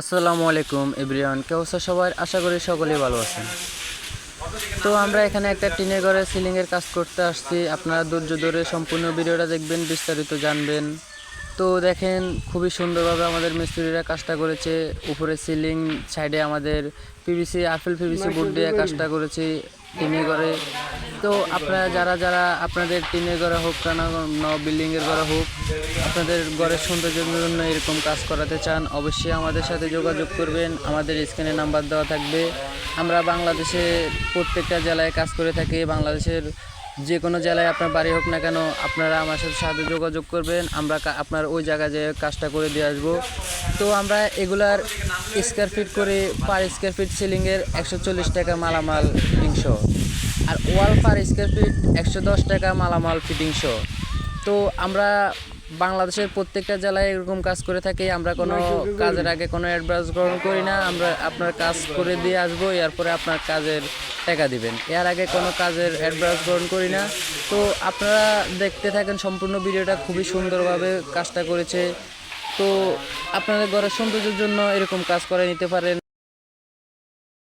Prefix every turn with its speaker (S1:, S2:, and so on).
S1: আসসালামু আলাইকুম, এভরিওয়ান। কে অবস্থা সবাই আশা করি সকলেই ভালো আছেন। তো আমরা এখানে একটা টিনের ঘরে সিলিংয়ের কাজ করতে আসছি। আপনারা ধৈর্য ধরে সম্পূর্ণ ভিডিওটা দেখবেন, বিস্তারিত জানবেন। তো দেখেন, খুবই সুন্দরভাবে আমাদের মিস্ত্রিরা কাজটা করেছে। উপরে সিলিং, সাইডে আমাদের পিভিসি আরফেল পিভিসি বোর্ড দিয়ে কাজটা করেছি টিনের ঘরে। তো আপনারা যারা যারা আপনাদের টিনের ঘরে হোক কেন বিল্ডিংয়ের ঘরে হোক, আপনাদের ঘরের সৌন্দর্যের জন্য এরকম কাজ করাতে চান, অবশ্যই আমাদের সাথে যোগাযোগ করবেন। আমাদের স্ক্রিনে নাম্বার দেওয়া থাকবে। আমরা বাংলাদেশে প্রত্যেকটা জেলায় কাজ করে থাকি। বাংলাদেশের যে কোনো জেলায় আপনার বাড়ি হোক না কেন, আপনারা আমার সাথে সাথে যোগাযোগ করবেন। আমরা আপনার ওই জায়গায় যে কাজটা করে দিয়ে আসব। তো আমরা এগুলার স্কোয়ার ফিট করে পার স্কোয়ার ফিট সিলিংয়ের একশো চল্লিশ টাকা মালামাল ফিটিংস আর ওয়াল পার স্কোয়ার ফিট একশো দশ টাকা মালামাল ফিটিং শো তো আমরা বাংলাদেশের প্রত্যেকটা জেলায় এরকম কাজ করে থাকি আমরা কোনো কাজের আগে কোনো অ্যাডভান্স গ্রহণ করি না আমরা আপনার কাজ করে দিয়ে আসব এরপরে আপনার কাজের টাকা দিবেন। এর আগে কোনো কাজের অ্যাডভান্স গ্রহণ করি না। তো আপনারা দেখতে থাকেন সম্পূর্ণ ভিডিওটা খুবই সুন্দরভাবে কাজটা করেছে। তো আপনাদের ঘরের সৌন্দর্যের জন্য এরকম কাজ করে নিতে পারেন।